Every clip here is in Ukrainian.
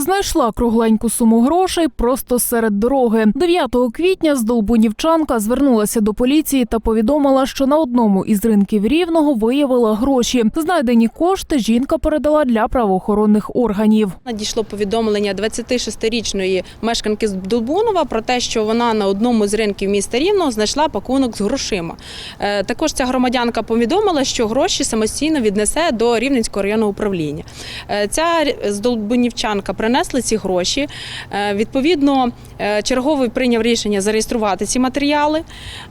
Знайшла кругленьку суму грошей просто серед дороги. 9 квітня здолбунівчанка звернулася до поліції та повідомила, що на одному із ринків рівного виявила гроші. Знайдені кошти жінка передала для правоохоронних органів. Надійшло повідомлення 26-річної мешканки з Долбунова про те, що вона на одному з ринків міста Рівного знайшла пакунок з грошима. Е, Також ця громадянка повідомила, що гроші самостійно віднесе до Рівненського районного управління. Е, Ця здолбунівчанка принесла ці гроші. Е, Відповідно, черговий прийняв рішення зареєструвати ці матеріали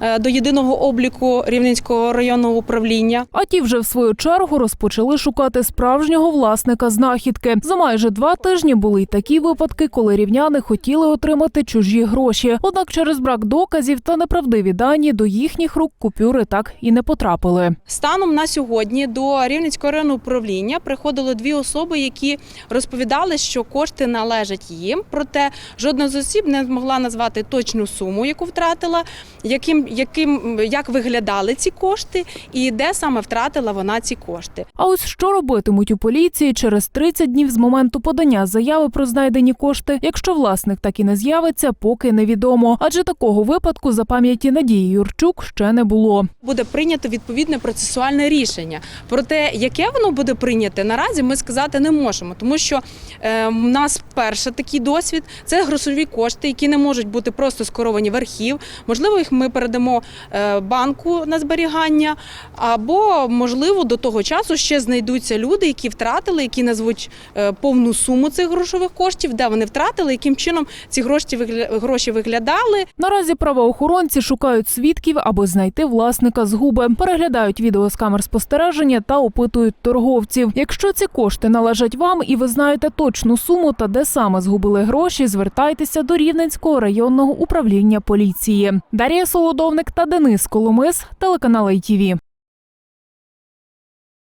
е, до єдиного обліку Рівненського районного управління. А ті вже в свою чергу розпочали шукати справжнього власника знахідки. За майже два тижні були й такі випадки, коли рівняни хотіли отримати чужі гроші. Однак через брак доказів та неправдиві дані до їхніх рук купюри так і не потрапили. Станом на сьогодні до Рівненського районного управління приходило дві особи, які розповідали, що кошти належать їм. Проте жодна з осіб не змогла назвати точну суму, яку втратила, яким, яким як виглядали ці кошти, і де саме втратила вона ці кошти. А ось що робитимуть у поліції через 30 днів з моменту подання заяви про знайдені кошти, якщо власник так і не з'явиться, поки невідомо. Адже такого випадку за пам'яті Надії Юрчук ще не було. Буде прийнято відповідне процесуальне рішення. Проте, яке воно буде прийняте, наразі ми сказати не можемо, тому що е, в нас перший такий досвід це грошові кошти, які не можуть бути просто скеровані в архів. Можливо, їх ми передамо е, банку на зберігання, або можливо до того часу ще знайдуться люди, які втратили, які назвуть е, повну суму цих грошових коштів, де вони втратили, яким чином ці гроші вигля- виглядали. Наразі правоохоронці шукають свідків, аби знайти власника згуби, переглядають відео з камер спостереження та опитують торговців. Якщо ці кошти належать вам і ви знаєте точну суму та де саме згубили гроші, звертайтеся до Рівненського районного управління поліції. Дар'я Солодовник та Денис Коломис, телеканал ITV.